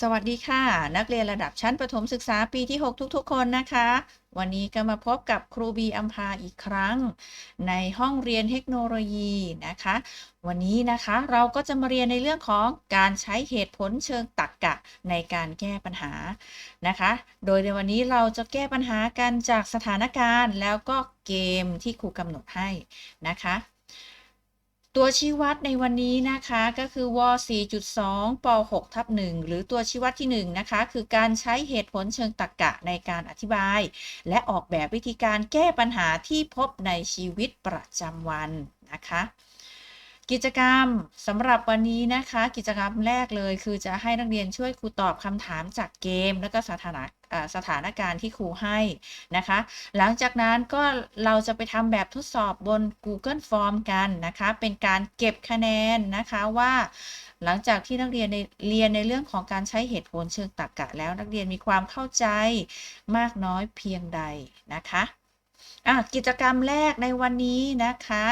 สวัสดีค่ะ นักเรียนระดับชั้นประถมศึกษาปีที่ 6 ทุกๆ คนนะคะ วันนี้ก็มาพบกับครูบีอัมพาอีกครั้ง ในห้องเรียนเทคโนโลยีนะคะ วันนี้นะคะเราก็จะมาเรียนในเรื่องของการใช้เหตุผลเชิงตรรกะในการแก้ปัญหานะคะ โดยในวันนี้เราจะแก้ปัญหากันจากสถานการณ์ แล้วก็เกมที่ครูกำหนดให้นะคะ ตัวชี้วัดในวันนี้นะคะก็คือว4.2ป6ทับ1หรือตัวชี้วัดที่ 1 นะคะ คือการใช้เหตุผลเชิงตรรกะในการอธิบาย และออกแบบวิธีการแก้ปัญหาที่พบในชีวิตประจำวันนะคะ กิจกรรมสำหรับวันนี้นะคะ กิจกรรมแรกเลย คือจะให้นักเรียนช่วยครูตอบคำถามจากเกม แล้วก็สถานะสถานการณ์ที่ครูให้นะคะ หลังจากนั้นก็เราจะไปทำแบบทดสอบบน Google Form กันนะคะ เป็นการเก็บคะแนนนะคะว่า หลังจากที่นักเรียนในเรียนในเรื่องของการใช้เหตุผลเชิงตรรกะแล้วนักเรียนมีความเข้าใจมากน้อยเพียงใดนะคะ อะกิจกรรมแรกในวันนี้นะคะ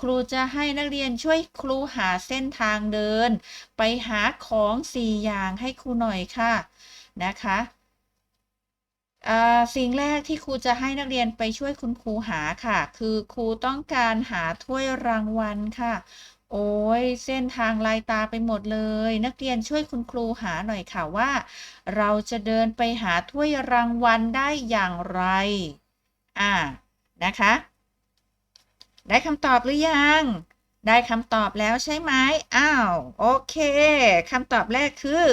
ครูจะให้นักเรียนช่วยครูหาเส้นทางเดิน ไปหาของ 4 อย่างให้ครูหน่อยค่ะนะคะสิ่งแรกที่ครูจะให้นักเรียนไปช่วยคุณครูหาค่ะ คือครูต้องการหาถ้วยรางวัลค่ะ โอ้ยเส้นทางลายตาไปหมดเลย นักเรียนช่วยคุณครูหาหน่อยค่ะว่า เราจะเดินไปหาถ้วยรางวัลได้อย่างไร อ่านะคะ ได้คำตอบหรือยัง ได้คำตอบแล้วใช่ไหมอ้าว โอเคคำตอบแรกคือ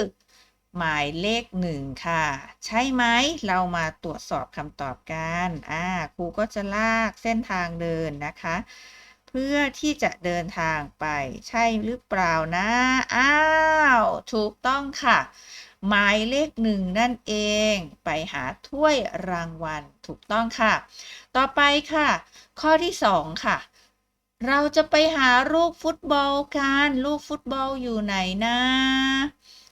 หมายเลขหนึ่งค่ะ ใช่ไหมเรามาตรวจสอบคำตอบกันอ่าครูก็จะลากเส้นทางเดินนะคะ เพื่อที่จะเดินทางไป ใช่หรือเปล่านะอ้าวถูกต้องค่ะหมายเลขหนึ่งนั่นเอง ไปหาถ้วยรางวัล ถูกต้องค่ะ ต่อไปค่ะ ข้อที่สองค่ะ เราจะไปหาลูกฟุตบอลกันลูกฟุตบอลอยู่ไหนนะ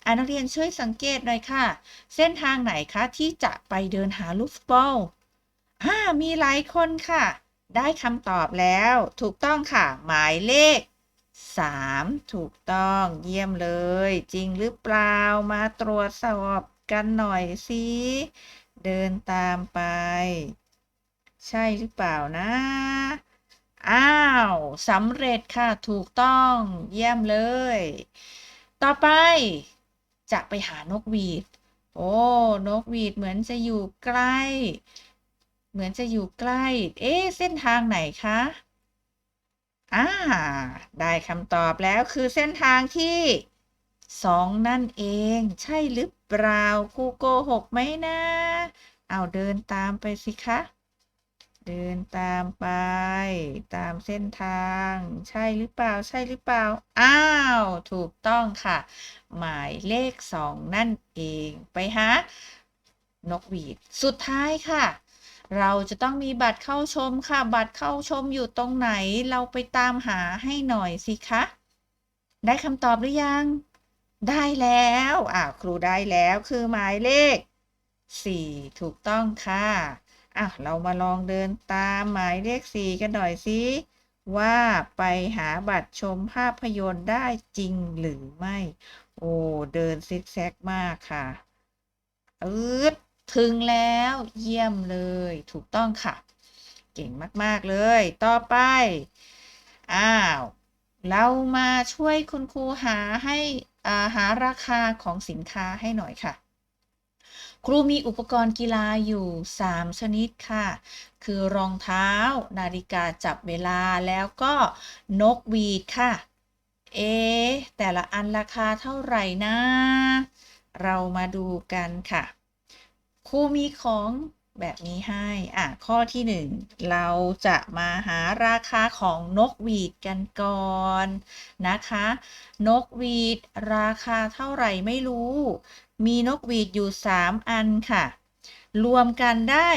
อนักเรียนช่วยสังเกตหน่อยค่ะ เส้นทางไหนคะที่จะไปเดินหาลูกฟุตบอลอ่ามีหลายคนค่ะ ได้คำตอบแล้ว ถูกต้องค่ะ หมายเลข 3 ถูกต้องเยี่ยมเลย จริงหรือเปล่ามาตรวจสอบกันหน่อยสิ เดินตามไป ใช่หรือเปล่านะ อ้าวสำเร็จค่ะถูกต้องเยี่ยมเลย ต่อไป จะไปหานกหวีด โอ้ นกหวีดเหมือนจะอยู่ใกล้ เหมือนจะอยู่ใกล้ เอ๊เส้นทางไหนคะอ่าได้คำตอบแล้วคือเส้นทางที่ สองนั่นเอง ใช่หรือเปล่าครูโกหกไหมนะ เอาเดินตามไปสิคะ เดินตามไป ตามเส้นทาง ใช่หรือเปล่า ใช่หรือเปล่า อ้าว ถูกต้องค่ะ หมายเลขสองนั่นเอง ไปหานกหวีด สุดท้ายค่ะเราจะต้องมีบัตรเข้าชมค่ะ บัตรเข้าชมอยู่ตรงไหน เราไปตามหาให้หน่อยสิคะ ได้คำตอบหรือยัง ได้แล้วอ่าครูได้แล้วคือหมายเลข 4 ถูกต้องค่ะอะเรามาลองเดินตามหมายเลขสี่กันหน่อยสิว่าไปหาบัตรชมภาพยนตร์ได้จริงหรือไม่ โอ้ เดินซิกแซกมากค่ะอืดถึงแล้วเยี่ยมเลย ถูกต้องค่ะ เก่งมาก ๆ เลย ต่อไป อ้าว เรามาช่วยคุณครูหาให้ หาราคาของสินค้าให้หน่อยค่ะ ครูมีอุปกรณ์กีฬาอยู่ 3 ชนิดค่ะ คือรองเท้า นาฬิกาจับเวลาแล้วก็นกหวีดค่ะ เอ๊แต่ละอันราคาเท่าไหร่นะ เรามาดูกันค่ะ ครูมีของ แบบนี้ให้ อะ ข้อที่หนึ่งเราจะมาหาราคาของนกหวีดกันก่อนนะคะ นกหวีดราคาเท่าไหร่ไม่รู้ มีนกหวีดอยู่ 3 อันค่ะ รวมกันได้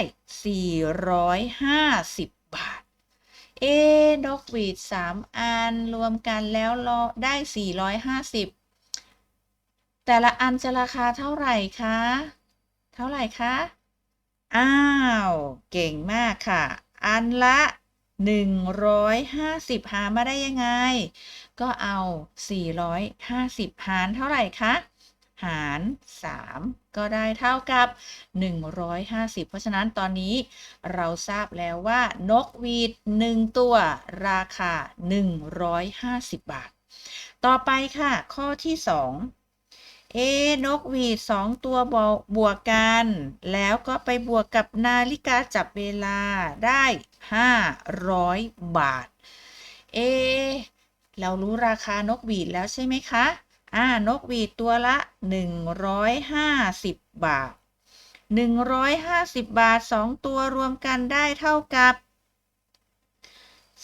450 บาท เอ๊นกหวีด 3 อัน รวมกันแล้วได้ 450 แต่ละอันจะราคาเท่าไหร่คะ เท่าไหร่คะ อ้าว เก่งมากค่ะ อันละ 150 หารมาได้ยังไง ก็เอา 450 หารเท่าไหร่คะหาราร 3 ก็ได้เท่ากับ 150 เพราะฉะนั้นตอนนี้เราทราบแล้วว่า นกหวีด 1 ตัว ราคา 150 บาท ต่อไปค่ะ ข้อที่ 2 เอนกหวีด2ตัวบวกกัน แล้วก็ไปบวกกับนาฬิกาจับเวลาได้ 500 บาท เอ เรารู้ราคานกหวีดแล้วใช่ไหมคะ อ่า นกหวีดตัวละ 150 บาท 150 บาท 2 ตัวรวมกันได้เท่ากับ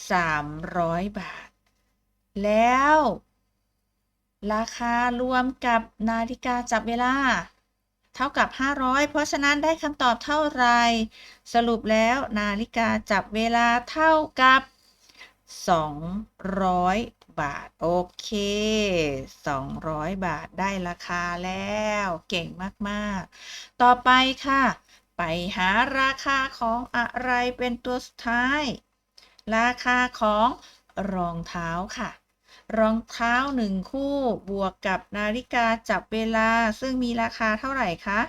300 บาท แล้ว ราคารวมกับนาฬิกาจับเวลา เท่ากับ 500 เพราะฉะนั้นได้คำตอบเท่าไร สรุปแล้วนาฬิกาจับเวลาเท่ากับ 200 บาท โอเค 200 บาทได้ราคาแล้ว เก่งมากๆ ต่อไปค่ะ ไปหาราคาของอะไรเป็นตัวสุดท้าย ราคาของรองเท้าค่ะ รองเท้าหนึ่งคู่บวกกับนาฬิกาจับเวลา ซึ่งมีราคาเท่าไหร่คะ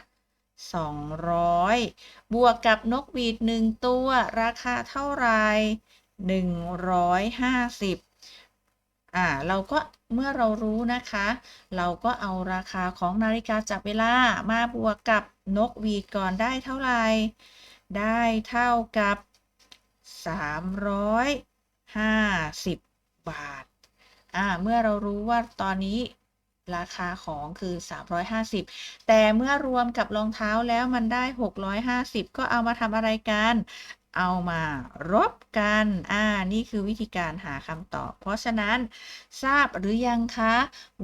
200 บวกกับนกหวีดหนึ่งตัว ราคาเท่าไหร่150อ่าเราก็เมื่อเรารู้นะคะ เราก็เอาราคาของนาฬิกาจับเวลามาบวกกับนกหวีดก่อนได้เท่าไหร่ได้เท่ากับ 350 บาท อ่าเมื่อเรารู้ว่าตอนนี้ราคาของคือ 350 แต่เมื่อรวมกับรองเท้าแล้วมันได้ 650 ก็เอามาทำอะไรกัน เอามารบกัน อ่า นี่คือวิธีการหาคำตอบ เพราะฉะนั้นทราบหรือยังคะ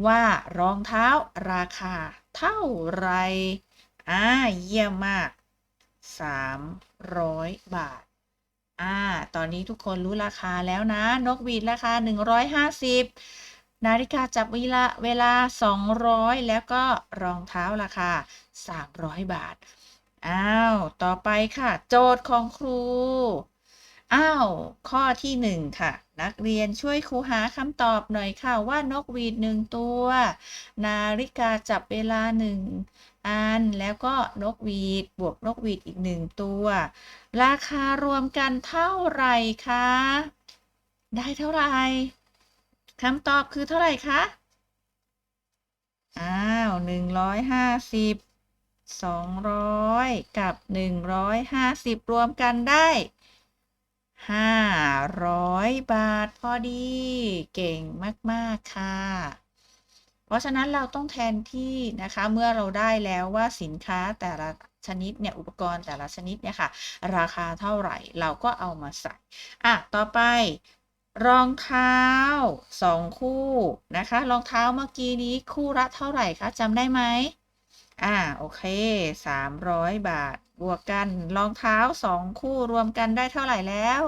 ว่ารองเท้าราคาเท่าไรอ่า เยี่ยมมาก 300 บาท อ่า ตอนนี้ทุกคนรู้ราคาแล้วนะ นกหวีดราคา 150 นาฬิกาจับเวลาเวลา 200 แล้วก็รองเท้าราคา 300 บาท อ้าว ต่อไปค่ะ โจทย์ของครู อ้าว ข้อที่ 1 ค่ะ นักเรียนช่วยครูหาคำตอบหน่อยค่ะว่านกหวีดหนึ่งตัว นาฬิกาจับเวลา 1 อัน แล้วก็นกหวีด บวกนกหวีดอีก1ตัว ราคารวมกันเท่าไหร่คะ ได้เท่าไหร่คำตอบคือเท่าไหร่คะ อ้าว150 200กับ150รวมกันได้500บาทพอดี เก่งมาก ๆ ค่ะ ราะฉะนั้นเราต้องแทนที่นะคะเมื่อเราได้แล้วว่าสินค้าแต่ละชนิดเนี่ยอุปกรณ์แต่ละชนิดเนี่ยค่ะ ราคาเท่าไหร่เราก็เอามาใส่อะต่อไปรองเท้า2คู่นะคะรองเท้าเมื่อกี้นี้คู่ละเท่าไหร่คะจำได้ไหมอ่าโอเค 300 บาท บวกกันรองเท้า2คู่รวมกันได้เท่าไหร่แล้ว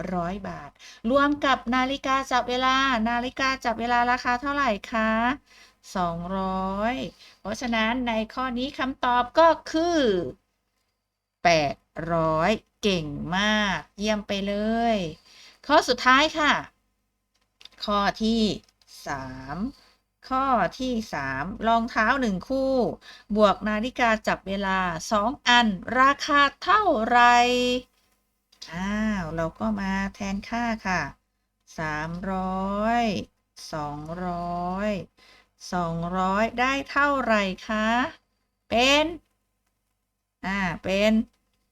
600 บาท รวมกับนาฬิกาจับเวลา นาฬิกาจับเวลาราคาเท่าไหร่คะ 200 เพราะฉะนั้นในข้อนี้คำตอบก็คือ 800 เก่งมาก เยี่ยมไปเลย ข้อสุดท้ายค่ะ ข้อที่ 3ข้อที่ 3 รองเท้า 1 คู่ บวกนาฬิกาจับเวลา 2 อัน ราคาเท่าไหร่ อ้าว เราก็มาแทนค่าค่ะ300 200 200ได้เท่าไหร่คะ เป็น อ่า เป็น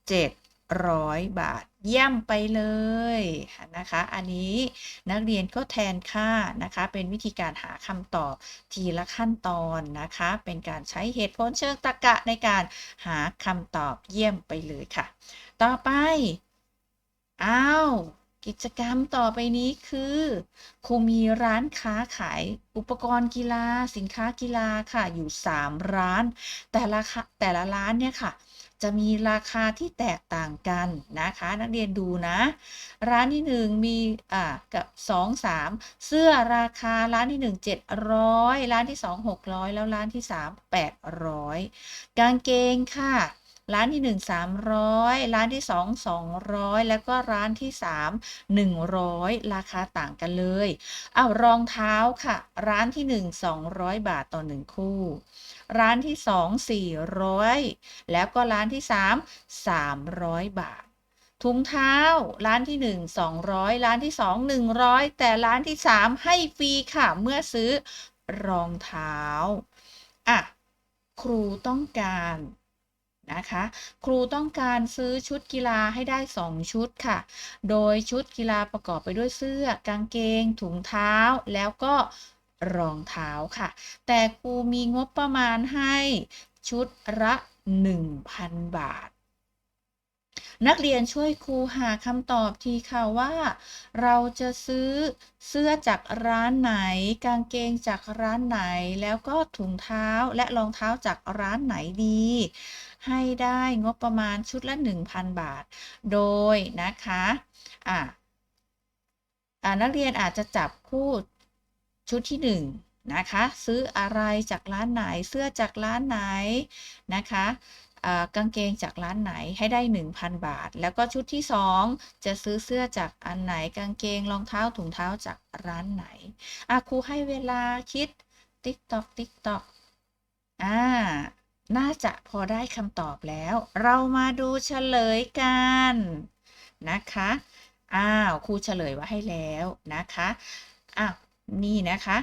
700บาทเยี่ยมไปเลยนะคะ อันนี้นักเรียนก็แทนค่านะคะ เป็นวิธีการหาคำตอบทีละขั้นตอนนะคะ เป็นการใช้เหตุผลเชิงตรรกะในการหาคำตอบเยี่ยมไปเลยค่ะ ต่อไป อ้าว กิจกรรมต่อไปนี้คือครูมีร้านค้าขายอุปกรณ์กีฬาสินค้ากีฬาค่ะอยู่ 3 ร้าน แต่ละแต่ละร้านเนี่ยค่ะ จะมีราคาที่แตกต่างกันนะคะ นักเรียนดูนะ ร้านที่ 1 มีอ่ากับ2 3 เสื้อราคาร้านที่ 1 700 ร้านที่ 2 600 แล้วร้านที่ 3 800 กางเกงค่ะ ร้านที่ 1 300 ร้านที่ 2 200 แล้วก็ร้านที่ 3 100 ราคาต่างกันเลยอ้าวรองเท้าค่ะ ร้านที่ 1 200 บาทต่อ 1 คู่ ร้านที่ 2 400 แล้วก็ร้านที่ 3 300 บาทถุงเท้าร้านที่ 1 200 ร้านที่ 2 100 แต่ร้านที่ 3 ให้ฟรีค่ะ เมื่อซื้อรองเท้า อะ ครูต้องการ นะคะ ครูต้องการซื้อชุดกีฬาให้ได้ 2 ชุดค่ะ โดยชุดกีฬาประกอบไปด้วยเสื้อกางเกง ถุงเท้าแล้วก็รองเท้าค่ะ แต่ครูมีงบประมาณให้ชุดละ 1,000 บาท นักเรียนช่วยครูหาคำตอบทีค่ะว่า เราจะซื้อเสื้อจากร้านไหน กางเกงจากร้านไหน แล้วก็ถุงเท้าและรองเท้าจากร้านไหนดี ให้ได้งบประมาณชุดละ 1,000 บาท โดยนะคะอะอ่านักเรียนอาจจะจับคู่ชุดที่ 1 นะคะ ซื้ออะไรจากร้านไหนเสื้อจากร้านไหนนะคะกางเกงจากร้านไหนให้ได้ 1,000 บาท แล้วก็ชุดที่ 2 จะซื้อเสื้อจากอันไหนกางเกงรองเท้าถุงเท้าจากร้านไหนอะครูให้เวลาคิดติ๊กตอกติ๊กตอกอ่า น่าจะพอได้คำตอบแล้ว เรามาดูเฉลยกันนะคะ อ้าวครูเฉลยไว้ให้แล้วนะคะอ้าวนี่นะคะ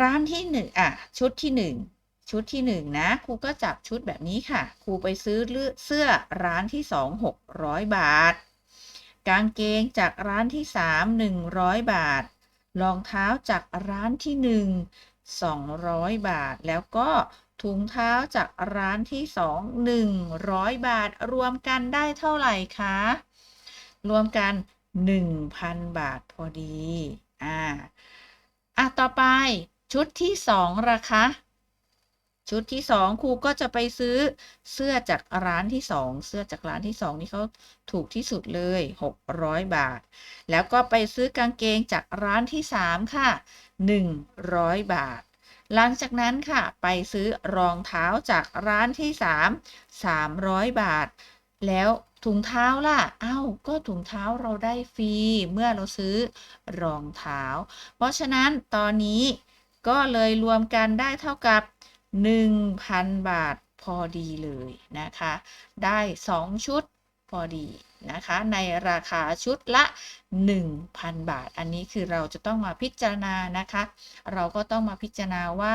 ร้านที่หนึ่งอะชุดที่หนึ่งชุดที่หนึ่งนะครูก็จับชุดแบบนี้ค่ะครูไปซื้อเสื้อร้านที่สองหกร้อยบาท กางเกงจากร้านที่สามหนึ่งร้อยบาทรองเท้าจากร้านที่หนึ่ง สองร้อยบาท แล้วก็ถุงเท้าจากร้านที่สองหนึ่งร้อยบาท รวมกันได้เท่าไหร่คะ รวมกันหนึ่งพันบาทพอดี อ่า อะ ต่อไปชุดที่สองราคาชุดที่สองครูก็จะไปซื้อเสื้อจากร้านที่สองเสื้อจากร้านที่สองนี่เขาถูกที่สุดเลยหกร้อยบาท แล้วก็ไปซื้อกางเกงจากร้านที่สามค่ะ หนึ่งร้อยบาท หลังจากนั้นค่ะ ไปซื้อรองเท้าจากร้านที่สามสามร้อยบาท แล้วถุงเท้าล่ะ เอ้า ก็ถุงเท้าเราได้ฟรี เมื่อเราซื้อรองเท้า เพราะฉะนั้นตอนนี้ก็เลยรวมกันได้เท่ากับ 1,000 บาทพอดีเลยนะคะ ได้ 2 ชุด พอดีนะคะ ในราคาชุดละ 1,000 บาท อันนี้คือเราจะต้องมาพิจารณานะคะ เราก็ต้องมาพิจารณาว่า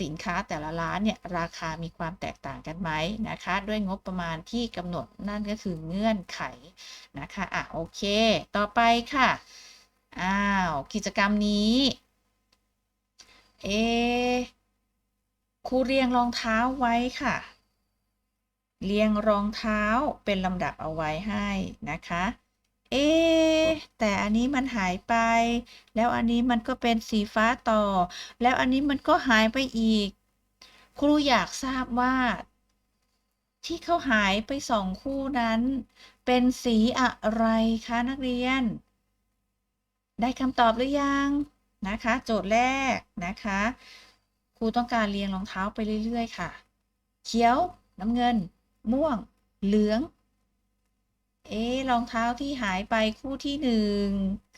สินค้าแต่ละร้านเนี่ยราคามีความแตกต่างกันไหมนะคะ ด้วยงบประมาณที่กำหนดนั่นก็คือเงื่อนไขนะคะอะโอเค ต่อไปค่ะอ้าวกิจกรรมนี้เอครูเรียงรองเท้าไว้ค่ะ เรียงรองเท้าเป็นลำดับเอาไว้ให้นะคะ เอ๊แต่อันนี้มันหายไป แล้วอันนี้มันก็เป็นสีฟ้าต่อ แล้วอันนี้มันก็หายไปอีก ครูอยากทราบว่า ที่เขาหายไปสองคู่นั้น เป็นสีอะไรคะนักเรียน ได้คำตอบหรือยังนะคะ โจทย์แรกนะคะ ครูต้องการเรียงรองเท้าไปเรื่อย ๆ ค่ะ เขียวน้ำเงิน ม่วง เหลือง เอ๊รองเท้าที่หายไปคู่ที่หนึ่ง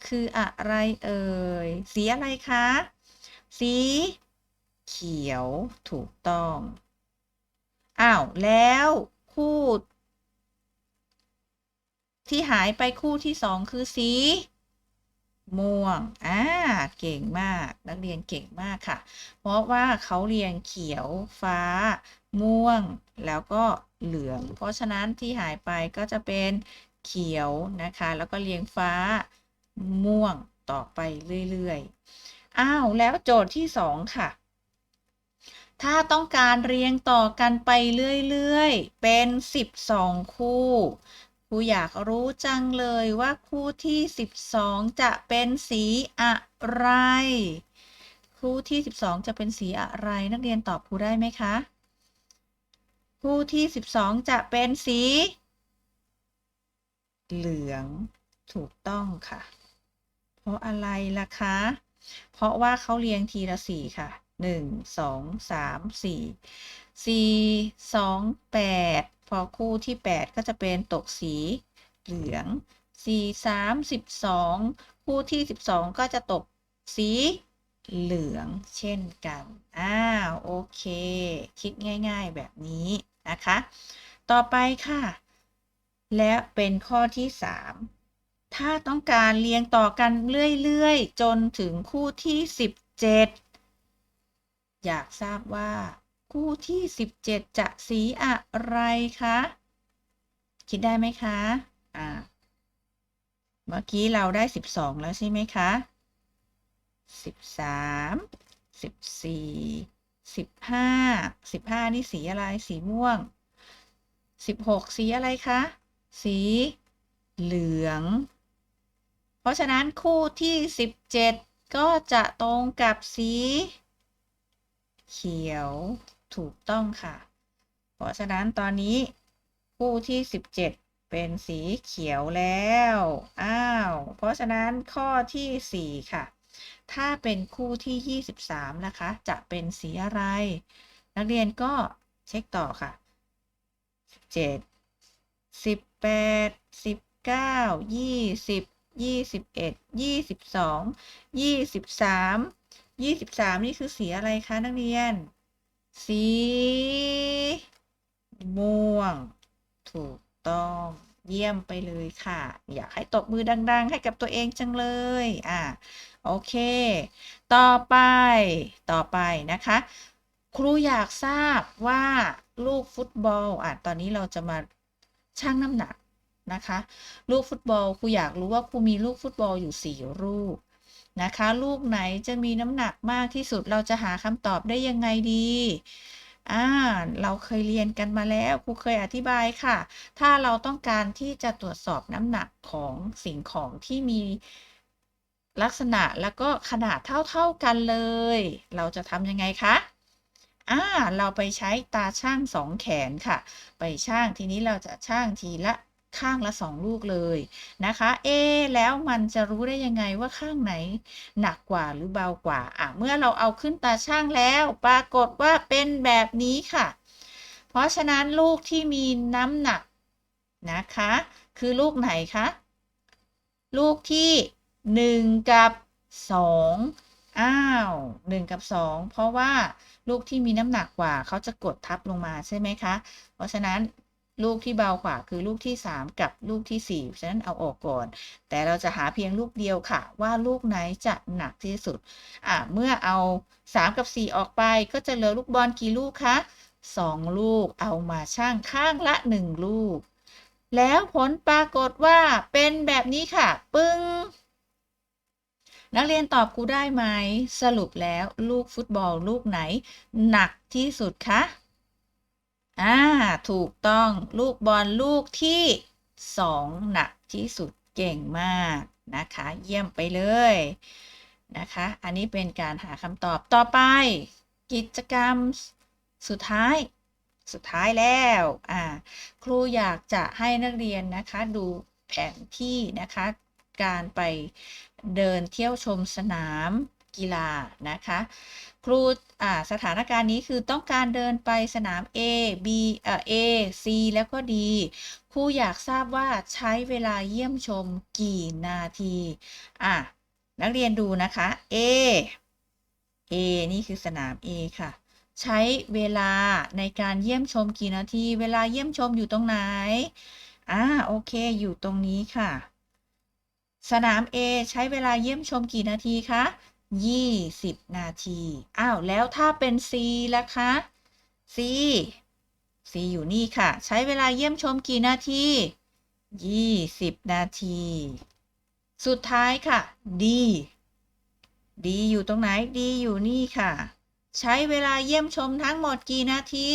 คืออะไรเอ่ย สีอะไรคะ สี เขียวถูกต้อง อ้าว แล้วคู่ที่หายไปคู่ที่สองคือสี ม่วง อ่า เก่งมาก นักเรียนเก่งมากค่ะ เพราะว่าเขาเรียงเขียวฟ้า ม่วง แล้วก็ เหลือง เพราะฉะนั้นที่หายไปก็จะเป็นเขียวนะคะ แล้วก็เรียงฟ้าม่วงต่อไปเรื่อยๆ อ้าว แล้วโจทย์ที่สองค่ะ ถ้าต้องการเรียงต่อกันไปเรื่อยๆ เป็น 12 คู่ครูอยากรู้จังเลยว่าคู่ที่ 12 จะเป็นสีอะไร คู่ที่ 12 จะเป็นสีอะไร นักเรียนตอบครูได้ไหมคะ คู่ที่ 12 จะเป็นสี เหลืองถูกต้องค่ะ เพราะอะไรล่ะคะ เพราะว่าเขาเรียงทีละสีค่ะหนึ่งสองสามสี่สี่สองแปดพอคู่ที่แปดก็จะเป็นตกสี เหลืองสี่สามสิบสองคู่ที่สิบสองก็จะตกสีเหลืองเช่นกัน อ้าว โอเค คิดง่าย ๆ แบบนี้ นะคะ ต่อไปค่ะ และเป็นข้อที่ 3 ถ้าต้องการเรียงต่อกันเรื่อยๆ จนถึงคู่ที่ 17 อยากทราบว่า คู่ที่ 17 จะสีอะไรคะ คิดได้ไหมคะอ่าเมื่อกี้เราได้ 12 แล้วใช่ไหมคะสิบ สิบห้าสิบห้านี่สีอะไรสีม่วงสิบหกสีอะไรคะ สีเหลือง เพราะฉะนั้นคู่ที่สิบเจ็ดก็จะตรงกับสี เขียวถูกต้องค่ะ เพราะฉะนั้นตอนนี้คู่ที่สิบเจ็ดเป็นสีเขียวแล้ว อ้าว เพราะฉะนั้นข้อที่สี่ค่ะ ถ้าเป็นคู่ที่ 23 นะคะ จะเป็นสีอะไร นักเรียนก็เช็คต่อค่ะ7 18 19 20 21 22 23 23 นี่คือสีอะไรคะนักเรียน สี ม่วง ถูกต้อง เยี่ยมไปเลยค่ะ อยากให้ตบมือดัง ๆ ให้กับตัวเองจังเลย อ่าโอเค ต่อไป ต่อไปนะคะ ครูอยากทราบว่าลูกฟุตบอล อะ ตอนนี้เราจะมาชั่งน้ำหนักนะคะ ลูกฟุตบอล ครูอยากรู้ว่าครูมีลูกฟุตบอลอยู่ 4 ลูกนะคะ ลูกไหนจะมีน้ำหนักมากที่สุด เราจะหาคำตอบได้ยังไงดี อ่าเราเคยเรียนกันมาแล้วครูเคยอธิบายค่ะ ถ้าเราต้องการที่จะตรวจสอบน้ำหนักของสิ่งของที่มีลักษณะแล้วก็ขนาดเท่าๆกันเลย เราจะทำยังไงคะอ่าเราไปใช้ตาช่างสองแขนค่ะ ไปช่างทีนี้เราจะช่างทีละ ข้างละสองลูกเลยนะคะ เอ แล้วมันจะรู้ได้ยังไงว่าข้างไหน หนักกว่าหรือเบากว่า อะ เมื่อเราเอาขึ้นตาช่างแล้ว ปรากฏว่าเป็นแบบนี้ค่ะ เพราะฉะนั้นลูกที่มีน้ำหนักนะคะ คือลูกไหนคะ ลูกที่ 1 กับ 2 อ้าว 1 กับ 2 เพราะว่าลูกที่มีน้ำหนักกว่า เขาจะกดทับลงมาใช่ไหมคะ เพราะฉะนั้น ลูกที่เบากว่าคือลูกที่ 3 กับลูกที่ 4 ฉะนั้นเอาออกก่อน แต่เราจะหาเพียงลูกเดียวค่ะ ว่าลูกไหนจะหนักที่สุด อะเมื่อเอา 3 กับ 4 ออกไปก็จะเหลือลูกบอลกี่ลูกคะ 2 ลูกเอามาช่างข้างละ 1 ลูก แล้วผลปรากฏว่าเป็นแบบนี้ค่ะ ปึ้งนักเรียนตอบครูได้ไหม สรุปแล้วลูกฟุตบอลลูกไหน หนักที่สุดคะ อ่า ถูกต้องลูกบอลลูกที่สองหนักที่สุดเก่งมากนะคะ เยี่ยมไปเลยนะคะ อันนี้เป็นการหาคำตอบต่อไป กิจกรรมสุดท้ายสุดท้ายแล้วอ่าครูอยากจะให้นักเรียนนะคะดูแผนที่นะคะ การไปเดินเที่ยวชมสนามกีฬานะคะ ครูอ่าสถานการณ์นี้คือต้องการเดินไปสนาม A B เอ่อ A C แล้วก็ D ครูอยากทราบว่าใช้เวลาเยี่ยมชมกี่นาทีอะนักเรียนดูนะคะ A A นี่คือสนาม A ค่ะ ใช้เวลาในการเยี่ยมชมกี่นาที เวลาเยี่ยมชมอยู่ตรงไหนอ่าโอเค อยู่ตรงนี้ค่ะ สนาม A ใช้เวลาเยี่ยมชมกี่นาทีคะ 20นาที อ้าว แล้วถ้าเป็น C ล่ะคะ C C อยู่นี่ค่ะ ใช้เวลาเยี่ยมชมกี่นาที20นาที สุดท้ายค่ะ D D อยู่ตรงไหน D อยู่นี่ค่ะ ใช้เวลาเยี่ยมชมทั้งหมดกี่นาที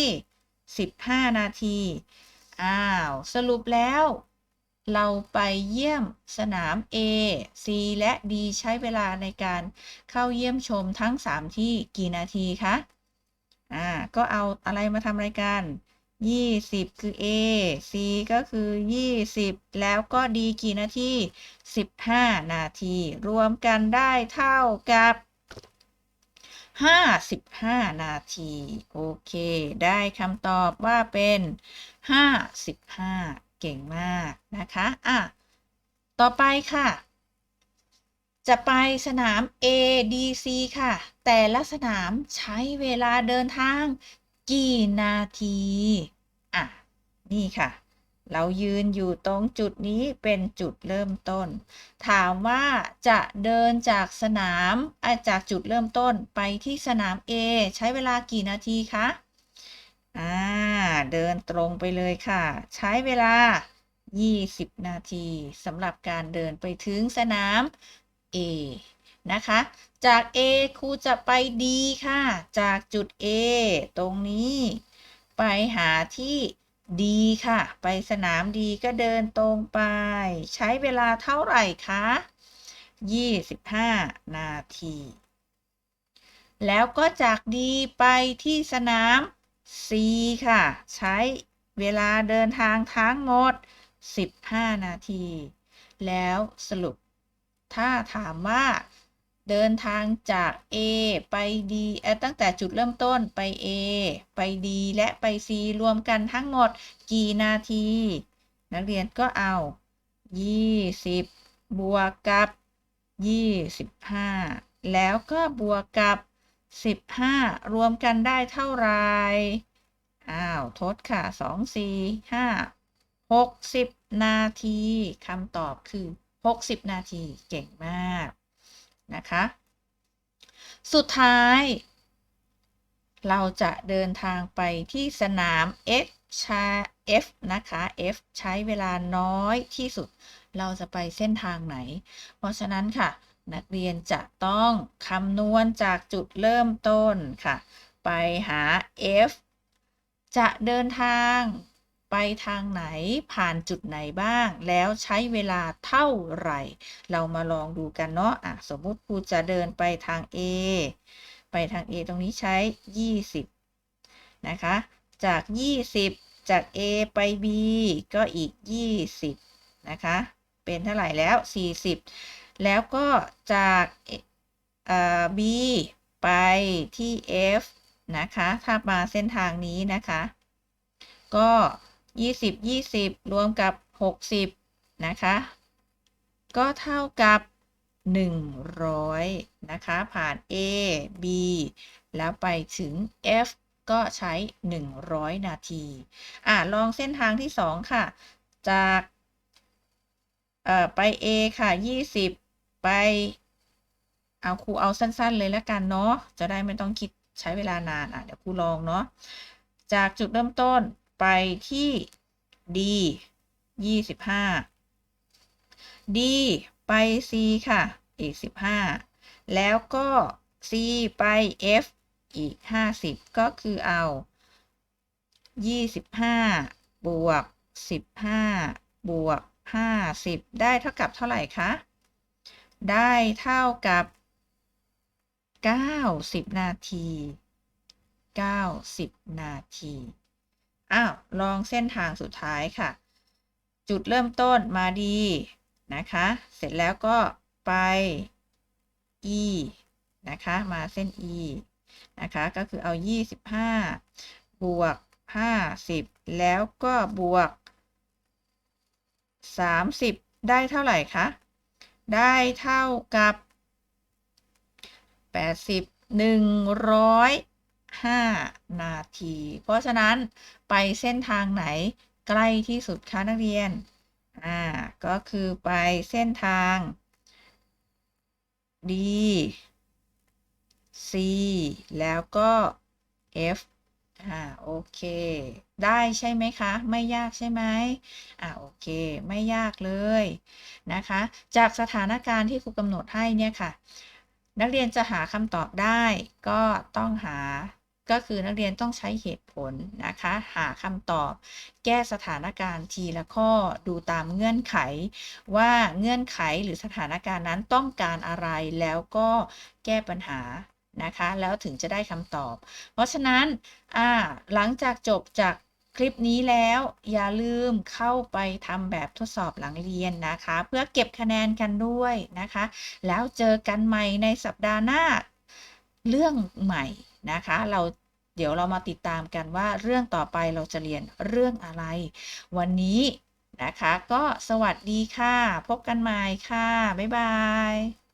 15นาที อ้าว สรุปแล้ว เราไปเยี่ยมสนาม A C และ D ใช้เวลาในการเข้าเยี่ยมชมทั้ง 3 ที่กี่นาทีคะ อ่า ก็เอาอะไรมาทำรายการ 20 คือ A C ก็คือ 20 แล้วก็ D กี่นาที 15 นาที รวมกันได้เท่ากับ 55 นาที โอเค ได้คำตอบว่าเป็น 55 เก่งมากนะคะอะต่อไปค่ะ จะไปสนาม A D C ค่ะ แต่ละสนามใช้เวลาเดินทางกี่นาทีอะนี่ค่ะ เรายืนอยู่ตรงจุดนี้เป็นจุดเริ่มต้น ถามว่าจะเดินจากสนามจากจุดเริ่มต้นไปที่สนาม A ใช้เวลากี่นาทีคะอ่า เดินตรงไปเลยค่ะ ใช้เวลา 20 นาทีสำหรับการเดินไปถึงสนาม A นะคะ จาก A ครูจะไป D ค่ะ จากจุด A ตรงนี้ ไปหาที่ D ค่ะ ไปสนาม D ก็เดินตรงไป ใช้เวลาเท่าไหร่คะ25 นาที แล้วก็จาก D ไปที่สนาม C ค่ะ ใช้เวลาเดินทางทั้งหมด 15 นาที แล้วสรุป ถ้าถามว่า เดินทางจาก A ไป D ตั้งแต่จุดเริ่มต้นไป A ไป D และไป C รวมกันทั้งหมดกี่นาที นักเรียนก็เอา 20 บวกกับ 25 แล้วก็บวกกับ 15 รวมกันได้เท่าไรอ้าว ทดค่ะ 2 4 5 60 นาทีคำตอบคือ 60 นาทีเก่งมาก นะคะ สุดท้าย เราจะเดินทางไปที่สนาม F ชา F นะคะ F ใช้เวลาน้อยที่สุด เราจะไปเส้นทางไหน เพราะฉะนั้นค่ะ นักเรียนจะต้องคำนวณจากจุดเริ่มต้นค่ะ ไปหา F จะเดินทางไปทางไหนผ่านจุดไหนบ้าง แล้วใช้เวลาเท่าไหร่ เรามาลองดูกันเนาะอะสมมุติครูจะเดินไปทาง A ไปทาง A ตรงนี้ใช้ 20 นะคะ จาก 20 จาก A ไป B ก็อีก 20 นะคะ เป็นเท่าไหร่แล้ว 40 แล้วก็จาก B ไปที่ F นะคะ ถ้ามาเส้นทางนี้นะคะ ก็ 20 20 รวมกับ 60 นะคะ ก็เท่ากับ 100 นะคะ ผ่าน A B แล้วไปถึง F ก็ใช้ 100 นาที อะลองเส้นทางที่ 2 ค่ะ จาก เอ่อ ไป A ค่ะ 20 ไป เอาครูเอาสั้น ๆ เลยแล้วกันเนาะจะได้ไม่ต้องคิดใช้เวลานานอะเดี๋ยวครูลองเนาะจากจุดเริ่มต้นไปที่ D 25 D ไป C ค่ะ อีก 15 แล้วก็ C ไป F อีก 50 ก็คือเอา 25 บวก 15 บวก 50 ได้เท่ากับเท่าไหร่คะ ได้เท่ากับ 90 นาที 90 นาที อ้าว ลองเส้นทางสุดท้ายค่ะ จุดเริ่มต้นมาดีนะคะ เสร็จแล้วก็ไป e นะคะ มาเส้น e นะคะ ก็คือเอา 25 บวก 50 แล้วก็บวก 30 ได้เท่าไหร่คะ ได้เท่ากับ 80 105 นาที เพราะฉะนั้นไปเส้นทางไหนใกล้ที่สุดคะนักเรียน อ่า ก็คือไปเส้นทาง D C แล้วก็ F อ่า โอเค ได้ใช่ไหมคะ ไม่ยากใช่ไหมอ่าโอเค ไม่ยากเลยนะคะ จากสถานการณ์ที่ครูกำหนดให้เนี่ยค่ะ นักเรียนจะหาคำตอบได้ก็ต้องหาก็คือนักเรียนต้องใช้เหตุผลนะคะ หาคำตอบ แก้สถานการณ์ทีละข้อดูตามเงื่อนไข ว่าเงื่อนไขหรือสถานการณ์นั้นต้องการอะไรแล้วก็แก้ปัญหานะคะ แล้วถึงจะได้คำตอบ เพราะฉะนั้นอ่าหลังจากจบจาก คลิปนี้แล้วอย่าลืมเข้าไปทำแบบทดสอบหลังเรียนนะคะ เพื่อเก็บคะแนนกันด้วยนะคะ แล้วเจอกันใหม่ในสัปดาห์หน้าเรื่องใหม่นะคะ เราเดี๋ยวเรามาติดตามกันว่าเรื่องต่อไปเราจะเรียนเรื่องอะไร วันนี้นะคะ ก็สวัสดีค่ะ พบกันใหม่ค่ะ บ๊ายบาย